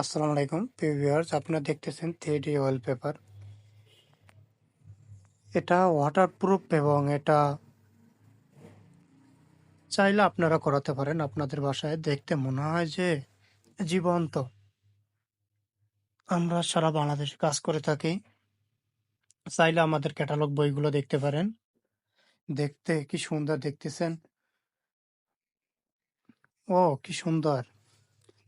আসসালামু আলাইকুম ভিউয়ার্স, আপনারা দেখতেছেন থ্রি ডি ওয়ালপেপার। এটা ওয়াটারপ্রুফ এবং এটা চাইলে আপনারা করাতে পারেন, আপনাদের বাসায় দেখতে মনে হয় যে জীবন্ত। আমরা সারা বাংলাদেশে কাজ করে থাকি, চাইলে আমাদের ক্যাটালগ বইগুলো দেখতে পারেন। দেখতে কি সুন্দর দেখতেছেন। ও, কি সুন্দর।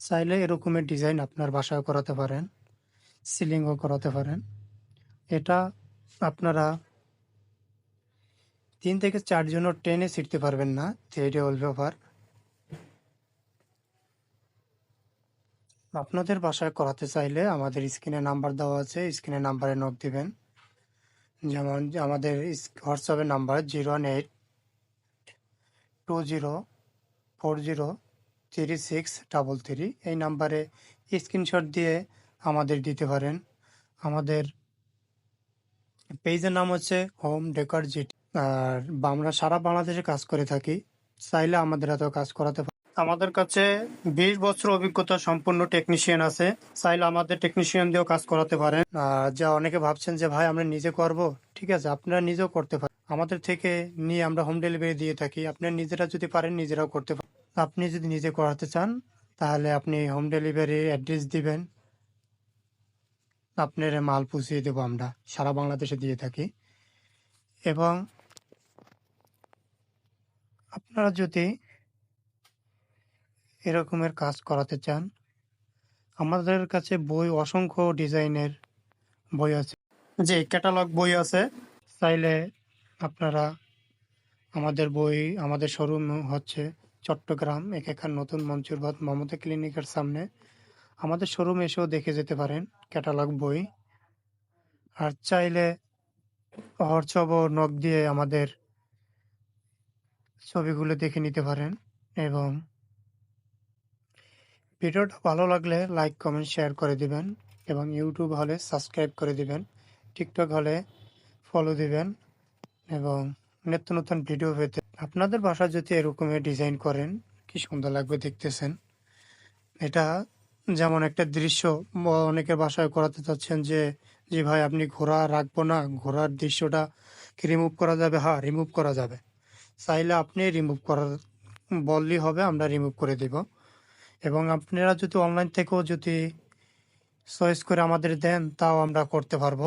চাইলে এরকমের ডিজাইন আপনার বাসায় করাতে পারেন, সিলিংও করাতে পারেন। এটা আপনারা তিন থেকে চারজনও ট্রেনে ছিটতে পারবেন না থ্রি ওয়ালপেপার আপনাদের বাসায় করাতে চাইলে আমাদের স্ক্রিনে নাম্বার দেওয়া আছে, স্ক্রিনে নাম্বারে নোট দিবেন। যেমন আমাদের হোয়াটসঅ্যাপের number zero one eight two zero four zero three six double three এই নাম্বারে স্ক্রিনশট দিয়ে আমাদের দিতে পারেন। আমাদের পেজের নাম হচ্ছে হোম ডেকার জিটি আর আমরা সারা বাংলাদেশে কাজ করে থাকি, চাইলে আমাদের এত কাজ করাতে পারেন আমাদের কাছে বিশ বছর অভিজ্ঞতা সম্পূর্ণ টেকনিশিয়ান আছে, চাইলে আমাদের টেকনিশিয়ান দিয়েও কাজ করাতে পারেন। আর যা অনেকে ভাবছেন যে, ভাই, আমরা নিজে করব? ঠিক আছে, আপনারা নিজেও করতে পারেন আমাদের থেকে নিয়ে আমরা হোম ডেলিভারি দিয়ে থাকি, আপনারা নিজেরা যদি পারেন নিজেরাও করতে পারেন আপনি যদি নিজে করাতে চান, তাহলে আপনি হোম ডেলিভারি অ্যাড্রেস দিবেন। আপনার মাল পুষিয়ে দেবো আমরা, সারা বাংলাদেশে দিয়ে থাকি। এবং আপনারা যদি এরকমের কাজ করাতে চান, আমাদের কাছে বই, অসংখ্য ডিজাইনের বই আছে। যে ক্যাটালগ বই আছে, চাইলে আপনারা আমাদের বই, আমাদের শোরুম হচ্ছে চট্টগ্রাম এখানকার নতুন মঞ্চুরবাদ মমতা ক্লিনিকের সামনে। আমাদের শোরুম এসেও দেখে যেতে পারেন ক্যাটালগ বই। আর চাইলে হোয়াটসঅ্যাপ নখ দিয়ে আমাদের ছবিগুলো দেখে নিতে পারেন এবং ভিডিওটা ভালো লাগলে লাইক কমেন্ট শেয়ার করে দিবেন এবং ইউটিউব হলে সাবস্ক্রাইব করে দিবেন টিকটক হলে ফলো দিবেন এবং নিত্য নতুন ভিডিও পেতে। আপনাদের বাসা যদি এরকমের ডিজাইন করেন, কি সুন্দর লাগবে দেখতেছেন? এটা যেমন একটা দৃশ্য অনেকের বাসায় করাতে চাচ্ছেন যে যে ভাই, আপনি ঘোড়া রাখব না, ঘোড়ার দৃশ্যটা কি রিমুভ করা যাবে? হ্যাঁ রিমুভ করা যাবে। চাইলে আপনি রিমুভ করার বললেই হবে, আমরা রিমুভ করে দেব। এবং আপনারা যদি অনলাইন থেকেও যদি চয়েস করে আমাদের দেন, তাও আমরা করতে পারব।